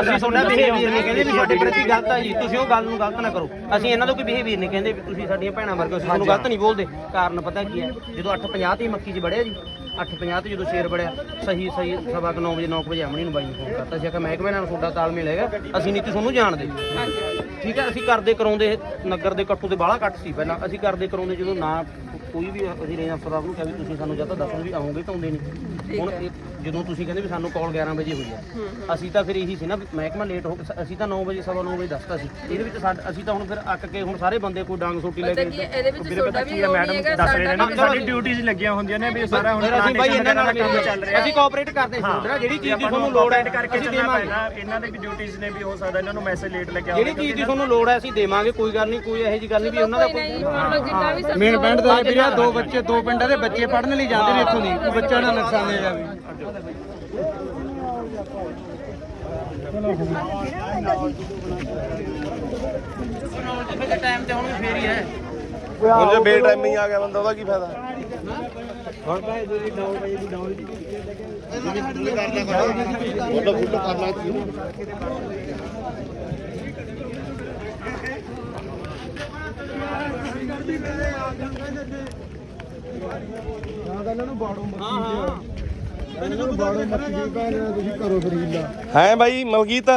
ਅਸੀਂ ਤੁਹਾਡਾ ਬਿਹੇਵੀਅਰ ਨਹੀਂ ਕਹਿੰਦੇ ਵੀ ਤੁਹਾਡੇ ਪ੍ਰਤੀ ਗਲਤ ਆ ਜੀ। ਤੁਸੀਂ ਉਹ ਗੱਲ ਨੂੰ ਗਲਤ ਨਾ ਕਰੋ। ਅਸੀਂ ਇਹਨਾਂ ਦਾ ਕੋਈ ਬਿਹੇਵੀਅਰ ਨਹੀਂ ਕਹਿੰਦੇ ਵੀ ਤੁਸੀਂ ਸਾਡੀਆਂ ਭੈਣਾਂ ਵਰਗੇ ਤੁਹਾਨੂੰ ਗਲਤ ਨਹੀਂ ਬੋਲਦੇ। ਕਾਰਨ ਪਤਾ ਕੀ ਹੈ ਜਦੋਂ 850 ਤੇ ਮੱਕੀ 'ਚ ਵੜਿਆ ਜੀ 8:50 ਤੇ ਜਦੋਂ ਸ਼ੇਰ ਬੜਿਆ ਸਹੀ ਸਹੀ ਸਵਾ ਕੁ 9 ਵਜੇ 9 ਵਜੇ ਅਮਣੀ ਨੂੰ ਬਾਈ ਨੂੰ ਫੋਨ ਕਰਤਾ ਸੀ ਕਿ ਮਹਿਕਮੇ ਨਾਲ ਤੁਹਾਡਾ ਤਾਲਮੇਲ ਹੈਗਾ ਅਸੀਂ ਨਹੀਂ ਤੇ ਤੁਹਾਨੂੰ ਜਾਣਦੇ। ਠੀਕ ਹੈ ਅਸੀਂ ਕਰਦੇ ਕਰਾਉਂਦੇ ਨਗਰ ਦੇ ਕੱਟੂ ਤੇ ਬਾਹਲਾ ਕੱਟ ਸੀ ਪਹਿਲਾਂ ਅਸੀਂ ਕਰਦੇ ਕਰਾਉਂਦੇ ਜਦੋਂ ਨਾ ਕੋਈ ਵੀ ਅਸੀਂ ਰੇਂਜ ਅਫਸਰ ਸਾਹਿਬ ਨੂੰ ਕਿਹਾ ਵੀ ਤੁਸੀਂ ਸਾਨੂੰ ਜਾਂ ਤਾਂ ਦੱਸੋ ਵੀ ਆਉਂਗੇ ਤਾਂ ਆਉਂਦੇ ਨਹੀਂ। ਹੁਣ ਇਹ- ਜਦੋਂ ਤੁਸੀਂ ਕਹਿੰਦੇ ਵੀ ਸਾਨੂੰ ਕਾਲ 11 ਵਜੇ ਹੋਈ ਆ ਅਸੀਂ ਤਾਂ ਫਿਰ ਇਹੀ ਸੀ ਨਾ ਵੀ ਮਹਿਕਮਾ ਲੇਟ ਹੋ ਗਿਆ। ਅਸੀਂ ਤਾਂ 9 ਵਜੇ ਸਵਾ 9 ਵਜੇ ਦੱਸਤਾ ਸੀ। ਇਹਦੇ ਵਿੱਚ ਸਾਡ- ਅਸੀਂ ਤਾਂ ਹੁਣ ਫਿਰ ਅੱਕ ਕੇ ਹੁਣ ਸਾਰੇ ਬੰਦੇ ਕੋਈ ਡਾਂਗ ਸੋਟੀ ਲੈ ਪਤਾ ਕੇ ਹੈ, ਇਹਦੇ ਵਿੱਚ ਤੁਹਾਡਾ ਵੀ ਉਹ ਨਹੀਂ ਮੈਡਮ ਹੈਗਾ ਦੱਸ ਰਹੇ ਨੇ ਨਾ। ਵੀ ਸਾਡਾ ਡਿਊਟੀਆਂ ਲੱਗੀਆਂ ਹੁੰਦੀਆਂ ਨੇ ਵੀ ਸਾਰਾ ਹੁਣ ਫਿਰ ਅਸੀਂ ਬਾਈ ਇਹਨਾਂ ਨਾਲ ਕੰਮ ਚੱਲ ਰਿਹਾ। ਅਸੀਂ ਕੋਆਪਰੇਟ ਕਰਦੇ ਸੀ ਜਿਹੜਾ ਜਿਹੜੀ ਚੀਜ਼ ਦੀ ਤੁਹਾਨੂੰ ਲੋੜ ਹੈ ਕਰਕੇ ਅਸੀਂ ਚੱਲਣਾ ਦੇਵਾਂਗੇ। ਪੈਣਾ। ਇਹਨਾਂ ਦੇ ਵੀ ਡਿਊਟੀਆਂ ਨੇ ਵੀ ਹੋ ਸਕਦਾ ਇਹਨਾਂ ਨੂੰ ਮੈਸੇਜ ਲੇਟ ਲੱਗਿਆ ਜਿਹੜੀ ਚੀਜ਼ ਦੀ ਤੁਹਾਨੂੰ ਲੋੜ ਹੈ ਅਸੀਂ ਦੇਵਾਂਗੇ ਕੋਈ ਗੱਲ ਨਹੀਂ ਕੋਈ ਇਹੋ ਜੀ ਗੱਲ ਨਹੀਂ ਵੀ ਉਹਨਾਂ ਦਾ ਕੋਈ ਨਹੀਂ ਮੰਨ ਲਓ ਜਿੰਨਾ ਵੀ ਸਾਨੂੰ ਮੇਨ ਪਿੰਡ ਦੇ ਵੀਰੇ ਦੋ ਬੱਚੇ ਦੋ ਪਿੰਡਾਂ ਦੇ ਬੱਚੇ ਪੜਨ ਲਈ ਜਾਂਦੇ ਨੇ ਇੱਥੋਂ ਦੀ ਕੋਈ ਬੱਚਾ ਨਾ ਨੁਕਸਾਨੇ ਜਾਵੇ ਟਾਈਮ ਤੇ ਹੁਣ ਵੀ। ਫੇਰ ਹੀ ਹੈ ਹੁਣ ਜੇ ਬੇ ਟਾਈਮਿੰਗ ਆ ਗਿਆ ਬੰਦਾ ਉਹਦਾ ਕੀ ਫਾਇਦਾ? ਹੈ ਬਾਈ ਮਲਗੀਤ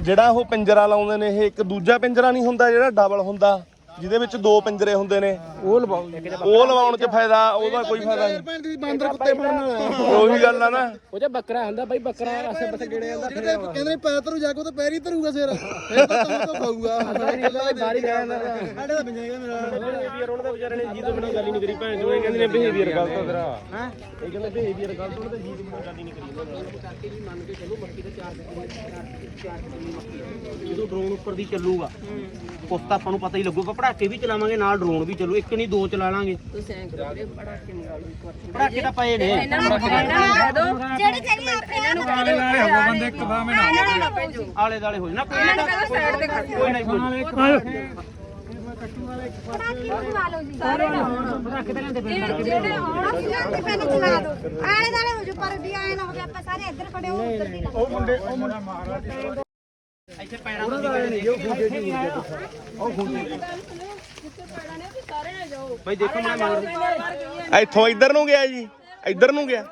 ਜਿਹੜਾ ਉਹ ਪਿੰਜਰਾ ਲਾਉਂਦੇ ਨੇ ਇਹ ਇੱਕ ਦੂਜਾ ਪਿੰਜਰਾ ਨਹੀਂ ਹੁੰਦਾ ਜਿਹੜਾ ਡਬਲ ਹੁੰਦਾ ਜਿਹਦੇ ਵਿੱਚ ਦੋ ਪਿੰਜਰੇ ਹੁੰਦੇ ਨੇ। ਉਹ ਲਵਾਉਣ ਉਹ ਲਵਾਉਣ 'ਚ ਫਾਇਦਾ ਉਹਦਾ ਕੋਈ ਫਾਇਦਾ ਨਹੀਂ। ਬਾਂਦਰ ਕੁੱਤੇ ਫੜਨ ਵਾਲਾ ਉਹੀ ਗੱਲ ਆ ਨਾ। ਕਹਿੰਦੇ ਪੈਰ ਜਾ ਕੇ ਉਹ ਤਾਂ ਪੈਰ ਹੀ ਧਰੂਗਾ ਸਿਰ। ਫਿਰ ਤਾਂ ਤੂੰ ਤਾਂ ਖਾਊਗਾ। ਬਾਰੀ ਗਿਆ ਨਾ। ਸਾਡੇ ਤਾਂ ਪਿੰਜੇਗਾ ਮੇਰਾ ਬਿਹੇਵੀਅਰ ਉਹਨਾਂ ਦਾ ਵਿਚਾਰੇ ਨੇ ਜੀ ਤੋਂ ਬਿਨਾਂ ਗੱਲ ਹੀ ਨਹੀਂ ਕਰੀ ਭੈਣ ਜੋ ਇਹ ਕਹਿੰਦੇ ਨੇ ਬਿਹੇਵੀਅਰ ਗਲਤ ਆ ਤੇਰਾ। ਹੈ? ਇਹ ਕਹਿੰਦੇ ਬਿਹੇਵੀਅਰ ਗਲਤ ਉਹਨਾਂ ਦਾ ਜੀ ਤੋਂ ਬਿਨਾਂ ਗੱਲ ਹੀ ਨਹੀਂ ਕਰੀ ਜਦੋਂ ਡਰੋਨ ਉੱਪਰ ਦੀ ਚੱਲੂਗਾ ਉਸ ਤਾਂ ਆਪਾਂ ਨੂੰ ਪਤਾ ਹੀ ਲੱਗੂਗਾ ਪੜਾਕੇ ਵੀ ਚਲਾਵਾਂਗੇ ਨਾਲ ਡਰੋਨ ਵੀ ਚੱਲੂ ਇੱਕ ਨਹੀਂ ਦੋ ਚਲਾ ਲਾਂਗੇ। ਤੁਸੀਂ ਐਂ ਕਰੋ ਵੀਰੇ ਪੜਾਕੇ ਮੰਗਾ ਲਓ ਇੱਕ ਵਾਰ। ਪੜਾਕੇ ਤਾਂ ਪਏ ਨੇ। ਇਹਨਾਂ ਨੂੰ ਇਹਨਾਂ ਨੂੰ ਕਹਿ ਦਿਓ ਜਿਹੜੀ ਜਿਹੜੀ ਆਪੇ ਇਹਨਾਂ ਨੂੰ ਕਹਿ ਦਿਓ ਨਾਲੇ ਹੋ ਬੰਦੇ ਇੱਕ ਬਾਹ ਮੈਂ ਇਹਨਾਂ ਨੂੰ ਭੇਜੋ ਆਲੇ ਦਾਲੇ ਹੋ ਜਾਣਾ ਕੋਈ ਨੂੰ ਨਾ ਕਹਿੰਦਾ ਸਾਈਡ ਤੇ ਖੜ ਕੋਈ ਨਾ ਆਲੇ ਦਾਲੇ ਹੋ ਜੂ ਪਰ ਵੀ ਆਏ ਨਾ ਹੋਵੇ ਆਪਾਂ ਸਾਰੇ ਇੱਧਰ ਖੜੇ ਹੋ ਉੱਧਰ ਦੀ ਉਹ ਮੁੰਡੇ ਉਹ ਮੁੰਡਾ ਇੱਥੇ ਪੈਣਾ ਉਹਨਾਂ ਦਾ ਨਹੀਂ ਜੋ ਸਾਰੇ ਨਾ ਜਾਓ ਬਈ ਦੇਖੋ ਮੈਂ ਮਗਰ ਇੱਥੋਂ ਇੱਧਰ ਨੂੰ ਗਿਆ ਜੀ। ਇੱਧਰ ਨੂੰ ਗਿਆ।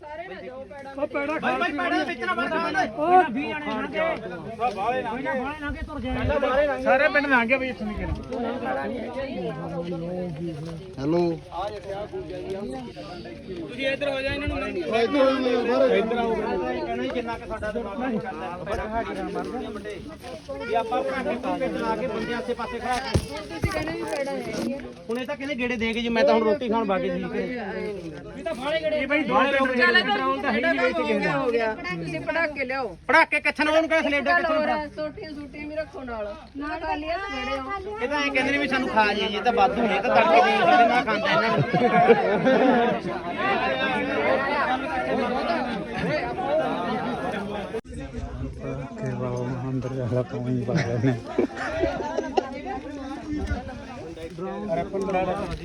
ਸਾਰੇ ਨਾ ਜਾਓ ਪੈੜਾ ਬਾਈ ਬਾਈ ਪੈਣਾ ਵਿੱਚ ਨਾ ਵੜਦਾ ਬੰਦੇ। ਸਾਰੇ ਪਿੰਡ ਲੰਘ ਗਏ ਬਈ ਇੱਥੋਂ ਨਹੀਂ ਕਿਹਨਾਂ ਹੈਲੋ। ਤੁਸੀਂ ਇੱਧਰ ਹੋ ਜਾ ਇਹਨਾਂ ਨੂੰ ਕਹਿਣਾ ਜਿੰਨਾ ਕਿ ਸਾਡਾ ਦਿਮਾਗ ਚੱਲਦਾ ਹੈ ਬੜਾ ਹਾੜੀ ਆ ਵੱਡੇ ਵੀ ਆਪਾਂ ਪੜਾਕੇ ਪੂਕੇ ਚਲਾ ਕੇ ਬੰਦੇ ਆਸੇ ਪਾਸੇ ਖੜਾ ਕੇ। ਤੁਸੀਂ ਕਹਿੰਦੇ ਵੀ ਪੈੜਾ ਹੈ ਹੁਣ ਇਹ ਤਾਂ ਕਹਿੰਦੇ ਗੇੜੇ ਦੇ ਕੇ ਜੀ ਮੈਂ ਤਾਂ ਹੁਣ ਰੋਟੀ ਖਾਣ ਬਾਗੇ ਸੀ। ਇਹ ਬਈ ਚੱਲ ਕੰਟਰੋਲ ਤਾਂ ਹੈ ਨਹੀਂ ਇੱਥੇ ਕਿਸੇ ਦਾ ਹੋ ਗਿਆ ਤੁਸੀਂ ਪੜਾਕੇ ਲਿਆਓ। ਪੜਾਕੇ ਕਿੱਥੇ ਨੂੰ ਉਹਨੂੰ ਕਹਿੰਦਾ ਸਲੇਡਾ ਗੱਲ ਕਿੱਥੇ ਹੋ ਨੂੰ ਸੋਟੀਆਂ ਸੂਟੀਆਂ ਵੀ ਰੱਖੋ ਨਾਲ। ਨਾ ਖਾਲੀ ਹੱਥ ਖੜੇ ਹੋ। ਇਹ ਤਾਂ ਐ ਕਹਿੰਦੇ ਨੇ ਵੀ ਸਾਨੂੰ ਖਾ ਜੀ ਇਹ ਤਾਂ ਵਾਧੂ ਨੇ ਇਹ ਤਾਂ ਤੜਕੇ ਦੀ ਨਾਲ ਖਾਂਦਾ ਇਹਨਾਂ ਨੂੰ।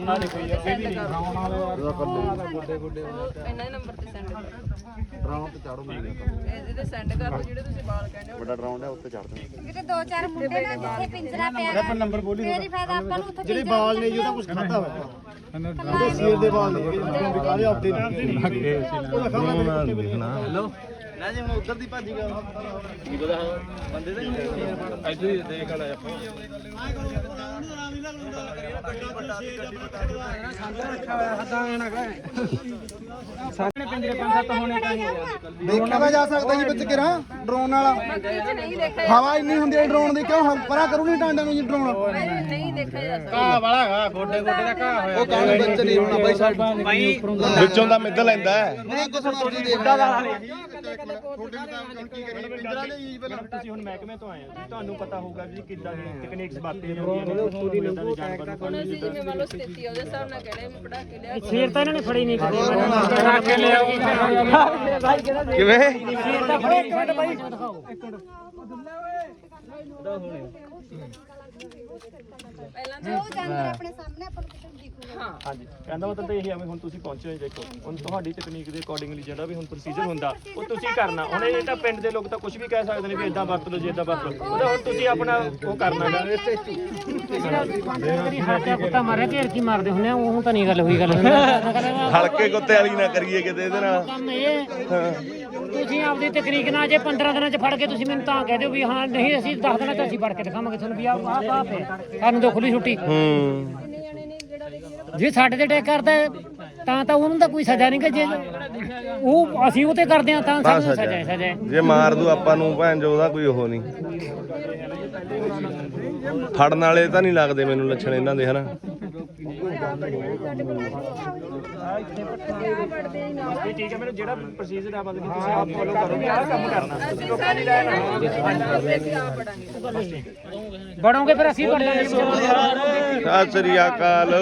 ਆ ਦੇਖੋ ਯਾਰ ਇਹ ਵੀ ਨਹੀਂ ਇਹਨਾਂ ਦੇ ਨੰਬਰ ਤੇ ਸੈਂਡ ਕਰੋ। ਡਰਾਉਣ ਤੇ ਚਾੜੋ ਮੈਂ ਇਹਦੇ ਸੈਂਡ ਕਰ ਦਿਓ ਜਿਹੜੇ ਤੁਸੀਂ ਬਾਲ ਕਹਿੰਦੇ ਹੋ। ਕਿਤੇ ਦੋ ਚਾਰ ਮੁੰਡੇ ਨਾ ਜਿੱਥੇ ਪਿੰਜਰਾ ਪਿਆ ਹੈ ਨੰਬਰ ਬੋਲੀ ਫੇਰ ਫਾਇਦਾ ਆਪਾਂ ਨੂੰ ਉੱਥੇ ਜਿਹੜੇ ਬਾਲ ਨੇ ਜੀ ਉਹਦਾ ਕੁਝ ਖਾਦਾ ਹੋਇਆ ਉਹਦੇ ਸੀਰ ਦੇ ਬਾਲ ਨੇ ਕਾਲੇ ਹਫ਼ਤੇ ਹੈਲੋ। ਨਾ ਜੀ ਹੁਣ ਉਧਰ ਦੀ ਭੱਜ ਗਿਆ ਦੇਖਿਆ ਜਾ ਸਕਦਾ ਜੀ ਵਿੱਚ ਕਿਰਾ ਡਰੋਨ ਵਾਲਾ। ਹਵਾ ਇੰਨੀ ਹੁੰਦੀ ਹੈ ਡਰੋਨ ਦੀ ਕਿਉਂ ਪਰਾਂ ਕਰੂ ਨਹੀਂ ਟਾਂਡਿਆਂ ਨੂੰ ਜੀ ਡਰੋਨ? ਨਹੀਂ ਦੇਖਿਆ ਜਾ ਸਕਦਾ ਵਾਲਾ ਹਾ ਗੋਡੇ ਗੋਡੇ ਦਾ ਘਾ ਹੋਇਆ। ਉਹ ਕਾਹਨੂੰ ਵਿੱਚ ਨਹੀਂ ਹੋਣਾ ਬਾਈ ਸਾਡਾ। ਭਾਈ ਵਿੱਚੋਂ ਦਾ ਮਿੱਧ ਲੈਂਦਾ ਹੈ। ਨਹੀਂ ਕੁਛ ਮਰਜ਼ੀ ਦੇਖਦਾ ਦਾ ਤੁਸੀਂ ਹੁਣ ਮਹਿਕਮੇ ਤੋਂ ਆਏ ਹੋ ਜੀ। ਤੁਹਾਨੂੰ ਪਤਾ ਹੋਊਗਾ ਵੀ ਕਿੱਦਾਂ ਦੀ ਟੈਕਨੀਕਸ ਵਰਤੀਆਂ ਜਾਂਦੀਆਂ ਨੇ। ਉਹਦੀ ਜਾਣਕਾਰੀ ਹੁਣ ਅਸੀਂ ਜਿਵੇਂ ਮੰਨ ਲਓ ਸਥਿਤੀ ਆ ਉਹਦੇ ਹਿਸਾਬ ਨਾਲ ਕਹਿੰਦੇ ਵੀ ਪੜਾਕੇ ਲਿਆ ਸਿਰ ਤਾਂ ਇਹਨਾਂ ਨੇ ਫੜੀ ਨਹੀਂ ਕਰੀ ਕਿਵੇਂ? ਪਹਿਲਾਂ ਜੋ ਜਾਨਵਰ ਆਪਣੇ ਸਾਹਮਣੇ ਆਪਾਂ ਨੂੰ ਕਿਤੇ ਦਿਖੂਗਾ ਹਾਂਜੀ। ਕਹਿੰਦਾ ਮਤਲਬ ਤਾਂ ਇਹ ਹੈ ਵੀ ਹੁਣ ਤੁਸੀਂ ਪਹੁੰਚੇ ਹੋ ਜੀ ਦੇਖੋ। ਹੁਣ ਤੁਹਾਡੀ ਤਕਨੀਕ ਦੇ ਅਕੋਰਡਿੰਗਲੀ ਜਿਹੜਾ ਵੀ ਹੁਣ ਪ੍ਰੋਸੀਜਰ ਹੁੰਦਾ ਉਹ ਤੁਸੀਂ ਕਰਨਾ। ਹੁਣ ਇਹ ਤਾਂ ਪਿੰਡ ਦੇ ਲੋਕ ਤਾਂ ਕੁਝ ਵੀ ਕਹਿ ਸਕਦੇ ਨੇ ਵੀ ਇਦਾਂ ਵਰਤ ਲਓ ਜੀ ਇਦਾਂ ਵਰਤ ਲਓ। ਉਹਦਾ ਹੁਣ ਤੁਸੀਂ ਆਪਣਾ ਉਹ ਕਰਨਾ। ਗਾ ਹਲਕਾ ਕੁੱਤਾ ਮਾਰਿਆ ਘੇਰ ਕੀ ਮਾਰਦੇ? ਹੁੰਦੇ ਆ? ਉਹ ਤਾਂ ਨਹੀਂ ਗੱਲ ਹੋਈ ਗੱਲ। ਹਲਕੇ ਕੁੱਤੇ ਵਾਲੀ ਨਾ ਕਰੀਏ ਕਿਤੇ ਇਹਦੇ ਨਾਲ। ਕੰਮ ਇਹ ਤੁਸੀਂ ਆਪਦੀ ਤਕਨੀਕ ਨਾਲ ਜੇ 15 ਦਿਨਾਂ ਚ ਫੜ ਕੇ ਤੁਸੀਂ ਮੈਨੂੰ ਤਾਂ ਕਹਿ ਦਿਓ ਵੀ ਹਾਂ ਨਹੀਂ ਅਸੀਂ 10 ਦਿਨਾਂ ਚ ਅਸੀਂ ਫੜ ਕੇ ਦਿਖਾਵਾਂਗੇ ਤੁਹਾਨੂੰ ਵੀ ਆਹ ਆਹ ਪਿਆ ਸਾਨੂੰ ਦੋ ਖੁੱਲੀ ਛੁੱਟੀ। ਹੂੰ। ਜੇ ਸਾਡੇ ਤੇ ਅਟੈਕ ਕਰਦਾ ਹੈ, ਤਾਂ ਤਾਂ ਉਹਨੂੰ ਤਾਂ ਕੋਈ ਸਜ਼ਾ ਨਹੀਂ ਕਿ ਜੇ ਉਹ ਅਸੀਂ ਉਹ ਤੇ ਕਰਦੇ ਆ ਤਾਂ ਸਾਨੂੰ ਸਜ਼ਾ ਸਜ਼ਾ ਹੈ ਸਜ਼ਾ ਹੈ। ਜੇ ਮਾਰ ਦੂ ਆਪਾਂ ਨੂੰ ਭੈਣ ਜੋ ਉਹਦਾ ਕੋਈ ਉਹ ਨਹੀਂ। ਫੜਨ ਵਾਲੇ ਤਾਂ ਨਹੀਂ ਲੱਗਦੇ ਮੈਨੂੰ ਲੱਛਣ ਇਹਨਾਂ ਦੇ ਹਨਾ? ਇਹ ਠੀਕ ਹੈ ਮੈਨੂੰ ਜਿਹੜਾ ਪ੍ਰੋਸੀਜਰ ਆ ਮਤਲਬ ਕਿ ਤੁਸੀਂ ਆਪ ਫੋਲੋ ਕਰੋ ਵੀ ਆਹ ਕੰਮ ਕਰਨਾ ਬੜੋਗੇ ਫਿਰ ਅਸੀਂ ਜਾਵਾਂਗੇ ਸਤਿ ਸ੍ਰੀ ਅਕਾਲ।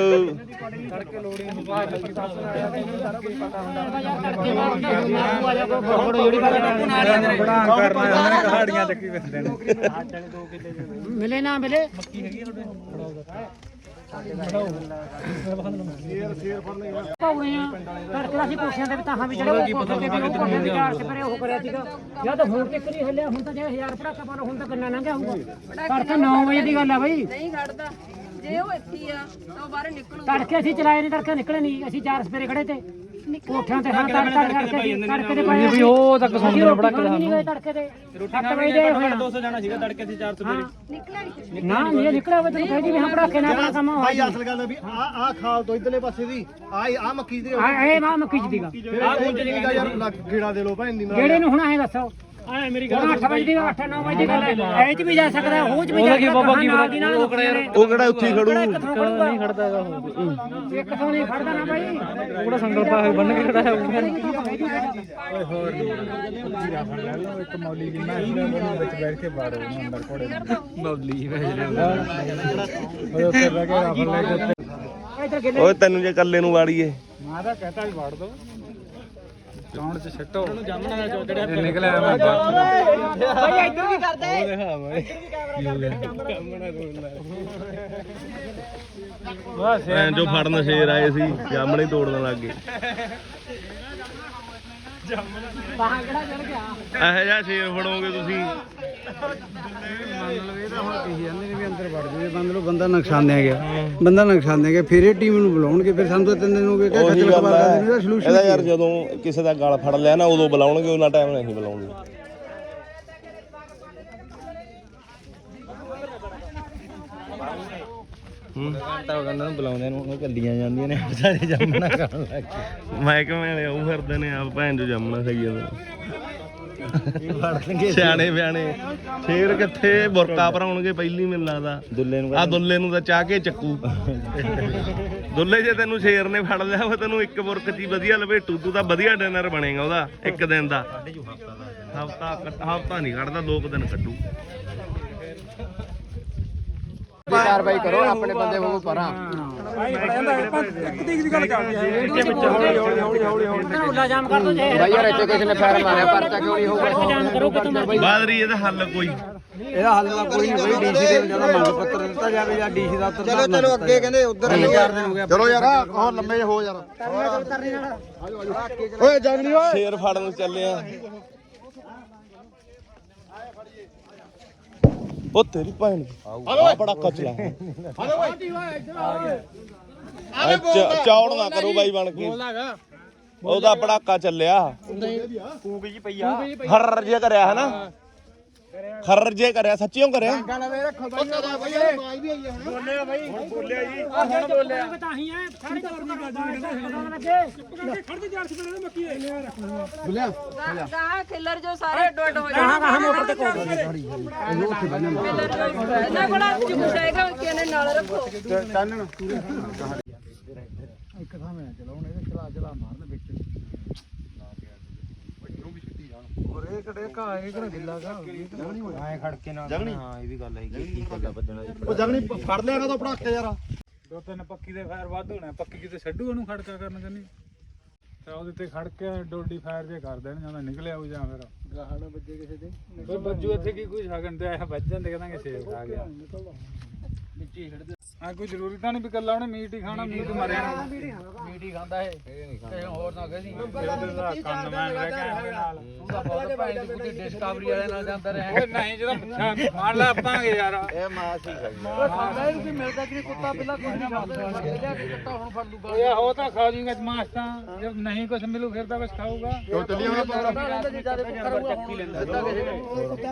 ਮਿਲੇ ਨਾ ਮਿਲੇ। ਪਾਉਣੇ ਆ ਕਰਕੇ ਅਸੀਂ ਪੁੱਛਿਆ ਤੇ ਵੀ ਤਾਂ ਵੀ ਜਿਹੜੇ ਉਹ ਕੋਠੇ ਤੇ ਉਹ ਕੋਠੇ ਦੀ ਝਾੜ ਚ ਪਰੇ ਉਹ ਕਰਿਆ ਸੀਗਾ ਜਾਂ ਤਾਂ ਹੁਣ ਤੱਕ ਨਹੀਂ ਹੱਲਿਆ ਹੁਣ ਤਾਂ ਜੇ 1000 ਪੜਾਕਾ ਪਾਲੋ ਹੁਣ ਤਾਂ ਕਿੰਨਾ ਲੰਘਿਆ ਹੋਊਗਾ ਤੜਕੇ 9 ਵਜੇ ਦੀ ਗੱਲ ਆ ਬਈ ਨਹੀਂ ਖੜਦਾ ਜੇ ਉਹ ਇੱਥੇ ਆ ਤਾਂ ਬਾਹਰ ਨਿਕਲੂ ਤੜਕੇ ਅਸੀਂ ਚਲਾਏ ਨਹੀਂ ਤੜਕੇ ਨਿਕਲੇ ਨਹੀਂ ਅਸੀਂ ਚਾਰ ਸਪੇਰੇ ਖੜੇ ਤੇ। ਕੋਠਿਆਂ ਤੇ ਹਾਂ ਤੜ ਤੜ ਕਰਕੇ ਤੜਕੇ ਦੇ ਪਏ ਵੀ ਉਹ ਤੱਕ ਸੌਂਦੇ ਨੇ ਬੜਾਕੇ ਸਾਨੂੰ ਤੜਕੇ ਦੇ ਰੋਟੀ ਖਾਣੇ ਦੇ ਹੋਇਆ 200 ਜਾਣਾ ਸੀਗਾ ਤੜਕੇ ਸੀ 400 ਨਿਕਲਿਆ ਨਹੀਂ ਨਾ ਇਹ ਨਿਕਲਿਆ ਵੇ ਤੈਨੂੰ ਕਹਿ ਜੀ ਵੀ ਹਾਂ ਬੜਾਕੇ ਨਾਲ ਆਪਣਾ ਭਾਈ ਹੋਇਆ ਅਸਲ ਗੱਲ ਆ ਵੀ ਆ ਆ ਖਾਲ ਤੋਂ ਇਧਰਲੇ ਪਾਸੇ ਦੀ ਆ ਆ ਮੱਕੀ ਦੀ ਆ ਇਹ ਮਾਂ ਮੱਕੀ ਦੀਗਾ ਆ ਕੁਝ ਨਹੀਂ ਗਾ ਯਾਰ ਗੇੜਾ ਦੇ ਲੋ ਭੈਣ ਦੀ ਜਿਹੜੇ ਨੂੰ ਹੁਣ ਐ ਦੱਸੋ। ਐ ਮੇਰੀ ਗੱਲ 8 ਵਜੇ ਦੀ 8 9 ਵਜੇ ਦੀ ਗੱਲ ਹੈ। ਐ ਚ ਵੀ ਜਾ ਸਕਦਾ ਹੋ ਚ ਵੀ ਜਾ ਸਕਦਾ ਬਾਬਾ ਕੀ ਨਾਲ ਦੀ ਨਾਲ ਉਹ ਕਿਹੜਾ ਉੱਥੇ ਖੜੂ ਨਹੀਂ ਖੜਦਾ ਇੱਕ ਤੋਂ ਨਹੀਂ ਖੜਦਾ ਨਾ ਬਾਈ। ਉਹਦਾ ਸੰਗਲ ਪਾ ਬੰਨ ਕੇ ਖੜਾ ਹੈ ਓਏ ਹੋਰ ਇੱਕ ਮੌਲੀ ਦੀ ਮੈਂ ਵਿੱਚ ਬੈਠ ਕੇ ਬਾੜੋ ਅੰਦਰ ਕੋੜੇ ਮੌਲੀ ਓਏ ਉੱਤੇ ਬਹਿ ਕੇ ਰਾਫਲ ਲੈ ਕੇ ਓਏ ਤੈਨੂੰ ਜੇ ਇਕੱਲੇ ਨੂੰ ਵਾੜੀਏ। ਮੈਂ ਤਾਂ ਕਹਤਾ ਵੀ ਵਾੜ ਦੋ। ਕੌਣ ਚ ਚੋਕੜਿਆ ਨਿਕਲਿਆ ਮੈਂ ਬਾਈ ਇੱਧਰ ਵੀ ਕਰਦਾ? ਐਂ ਜੋ ਫੜਨ ਸ਼ੇਰ ਆਏ ਸੀ ਜਾਮਣੇ ਤੋੜਨ ਲੱਗ। ਗਏ ਚੜ ਗਿਆ? ਇਹੋ ਜਿਹਾ ਸ਼ੇਰ ਫੜੋਗੇ ਤੁਸੀਂ? ਜਾਂਦੇ ਨੇ ਵੀ ਅੰਦਰ ਵੜ ਜਾਵੇ ਬੰਦ ਲੋ ਬੰਦਾ ਨੁਕਸਾਨਿਆ ਗਿਆ। ਬੰਦਾ ਨੁਕਸਾਨਿਆ ਗਿਆ ਫਿਰ ਇਹ ਟੀਮ ਨੂੰ ਬੁਲਾਉਣਗੇ ਫਿਰ ਸਾਨੂੰ ਤਾਂ ਤਿੰਨ ਦਿਨ ਹੋ ਗਏ ਕਿ ਉਹੀ ਖੱਜਲ ਗੱਲ ਖਵਾਰ ਹੈ ਕਰਦੇ ਨੇ ਸੋਲੂਸ਼ਨ ਇਹਦਾ ਯਾਰ ਜਦੋਂ ਕਿਸੇ ਦਾ ਗਲ ਫੜ ਲਿਆ ਨਾ ਉਦੋਂ ਬੁਲਾਉਣਗੇ ਉਹਨਾਂ ਟਾਈਮ ਨਹੀਂ ਬੁਲਾਉਣਗੇ ਤਾਂ ਉਹਨਾਂ ਨੂੰ ਬੁਲਾਉਂਦੇ ਨੂੰ ਉਹ ਕੱਲੀਆਂ ਜਾਂਦੀਆਂ ਨੇ ਸਾਰੇ ਜੰਮਣਾ ਕਰਨ ਲੱਗ ਮੈਂ ਕਿਵੇਂ ਵਾਲੇ ਉਹ ਫਿਰਦੇ ਨੇ ਆਪ ਭੈਣ ਜੋ ਜੰਮਣਾ ਸਹੀ ਜਾਂਦੇ ਸਿਆਣੇ ਬਿਆਣੇ। ਸ਼ੇਰ ਕਿੱਥੇ ਬੁਰਕਾ ਭਰਾਉਣਗੇ ਪਹਿਲੀ ਮੈਨੂੰ ਲੱਗਦਾ ਦੁੱਲੇ ਨੂੰ ਆ ਦੁੱਲੇ ਨੂੰ ਤਾਂ ਚਾਹ ਕੇ ਚੱਕੂ। ਦੁੱਲੇ ਜੇ ਤੈਨੂੰ ਸ਼ੇਰ ਨੇ ਫੜ ਲਿਆ ਉਹ ਤੈਨੂੰ ਇੱਕ ਬੁਰਕ ਚ ਹੀ ਵਧੀਆ ਲਵੇਟੂ ਤੂੰ ਤਾਂ ਵਧੀਆ ਡਿਨਰ ਬਣੇਗਾ ਉਹਦਾ ਇੱਕ ਦਿਨ ਦਾ। ਹਫਤਾ ਹਫਤਾ ਨਹੀਂ ਕੱਢਦਾ ਦੋ ਦਿਨ ਕੱਢੂ। ਕਾਰਵਾਈ ਕਰੋ ਆਪਣੇ ਬੰਦੇ ਵਾਂਗੂ ਪਰਾਂ ਦੋ ਬਾਈ ਯਾਰ ਇੱਥੇ ਕਿਸੇ ਨੇ ਫੈਰ ਮਾਰਿਆ ਪਰਚਾ ਕਿਉਂ ਨਹੀਂ ਹੋਊਗਾ? ਬਾਦਰੀ ਇਹਦਾ ਹੱਲ ਕੋਈ? ਇਹਦਾ ਹੱਲ ਤਾਂ ਕੋਈ ਨਹੀਂ ਬਈ ਡੀਸੀ ਦੇ ਜਦੋਂ ਮੰਗ ਪੱਤਰ ਦਿੱਤਾ ਜਾਵੇ ਜਾਂ ਡੀਸੀ ਦਾ ਉੱਤਰ ਚਲੋ ਚਲੋ ਅੱਗੇ ਕਹਿੰਦੇ ਉਧਰ ਚਾਰ ਦਿਨ ਹੋ ਗਿਆ ਚਲੋ ਯਾਰ ਉਹ ਲੰਮੇ ਹੋ ਯਾਰ। ਓਏ ਜਗਲੀ ਓਏ ਸ਼ੇਰ ਫੜਨ ਚੱਲੇ ਆ। ਉਹ ਤੇਰੀ ਭੈਣ ਦੀ। ਆ ਬੜਾ ਕਚਲਾ ਚੌੜ ਨਾ ਕਰੋ ਬਾਈ ਬਣ ਕੇ। ਉਹਦਾ ਪੜਾਕਾ ਚੱਲਿਆ। ਕੂਕ ਜੀ ਪਈਆ ਖਰਰ ਜੇ ਕਰਿਆ ਹੈ ਨਾ। ਖਰਰ ਜੇ ਕਰਿਆ ਸੱਚੀਓ ਕਰਿਆ? ਤਾਂ ਹੀ ਹੈ ਸਾਰੇ ਚੋਰ ਦੀ ਗੱਲ ਲੱਗੇ। ਖੜਦੇ ਮੱਕੀ ਗਾਹ ਖਿੱਲਰ ਜੋ ਸਾਰੇ ਅੱਡੋ ਅੱਡ ਹੋ ਜਾਣਾ ਗਾਹ ਮੋਟਰ ਤੇ ਕੋਲ ਖਿੱਲਰ ਜੋ ਇਹਨਾਂ ਕੋਲ ਚੁੱਕ ਜਾਏਗਾ ਕਿਨੇ ਨਾਲ ਰੱਖੋ? ਇੱਕ ਥਾਂ ਮੈਂ ਚਲਾਉਣ ਇਹਦੇ ਚਲਾ ਚਲਾ ਮਾਰਨ ਵਿੱਚ ਕਿਹੜੇ ਘਾ ਇਹ ਕਿਹੜਾ ਗਿੱਲਾ ਘਾ ਐ ਖੜ ਕੇ ਨਾ ਜਗਣੀ ਹਾਂ ਇਹ ਵੀ ਗੱਲ ਹੈ ਕੀ ਗੱਲਾਂ ਵੱਜਣਾ ਉਹ ਜਗਣੀ ਫੜ ਲਿਆ ਕਦੋਂ ਪੜਾਕੇ ਯਾਰ। ਦੋ ਤਿੰਨ ਪੱਕੀ ਦੇ ਫਾਇਰ ਵੱਧ ਹੋਣਾ ਪੱਕੀ ਕਿਤੇ ਛੱਡੂ ਉਹਨੂੰ ਖੜਕਾ ਕਰਨ ਕੰਨੀ ਤੇ ਉਹਦੇ ਤੇ ਖੜ ਕੇ ਡੋਡੀ ਫਾਇਰ ਜੇ ਕਰ ਦੇਣ ਜਾਂ ਨਿਕਲਿਆ ਉਹ ਜਾਂ ਫਿਰ ਗਾਹਣਾ ਵੱਜੇ ਕਿਸੇ ਦੇ। ਕੋਈ ਬੱਜੂ ਇੱਥੇ ਕੀ ਕੋਈ ਸ਼ਗਨ ਤੇ ਆਇਆ ਵੱਜ ਜਾਂਦੇ ਕਹਿੰਦਾ ਛੇਰ ਖਾ ਗਿਆ। ਆ ਕੋਈ ਜ਼ਰੂਰੀ ਤਾਂ ਨਹੀਂ ਵੀ ਕੱਲਾ ਉਹਨੇ ਮੀਟ ਹੀ ਖਾਣਾ ਮੀਟ ਮਾਰਿਆ। ਮੀਟ ਹੀ ਖਾਂਦਾ ਇਹ। ਕਿਸੇ ਹੋਰ ਨਾ ਕਹਦੀ ਕੰਨ ਮੈਂ ਰਹਿ ਕੇ ਆਇਆ ਨਾਲ ਉਹਦਾ ਬਹੁਤ ਭਾਈ ਦੀ ਕੁੱਤੀ ਡਿਸਕਵਰੀ ਵਾਲੇ ਨਾਲ ਜਾਂਦਾ ਰਿਹਾ। ਓਏ ਨਹੀਂ ਜਦੋਂ ਮਾਰ ਲਾ ਆਪਾਂਗੇ ਯਾਰ। ਉਹ ਖਾਂਦਾ ਇਹਨੂੰ ਕੀ ਮਿਲਦਾ ਕਿ ਕੁੱਤਾ ਪਹਿਲਾਂ ਕੁਝ ਨਹੀਂ ਖਾਂਦਾ। ਲਿਆ ਕੇ ਕੁੱਤਾ ਹੁਣ ਫੜ ਲੂਗਾ ਓਏ ਹੋ ਤਾਂ ਖਾ ਜੂਗਾ ਮਾਸ ਤਾਂ। ਜਦ ਨਹੀਂ ਕੁਝ ਮਿਲੂ ਫਿਰ ਤਾਂ ਕੁਝ ਖਾਊਗਾ।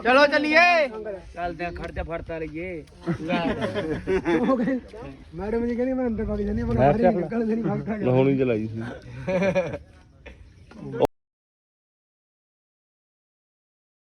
ਚਲੋ ਚੱਲੀਏ। ਚੱਲਦੇ ਆ ਖਰਚਾ ਫੜਤਾ ਲਈਏ। ਮੈਡਮ ਜੀ ਕਹਿੰਦੀ ਮੈਂ ਅੰਦਰ ਵਗ ਜਾਂਦੀ ਹਾਂ ਮੈਂ ਬਾਹਰ ਹੀ ਨਿਕਲਦੇ ਨਹੀਂ ਫੜਦਾ ਲਾਉਣੀ ਚਲਾਈ ਸੀ।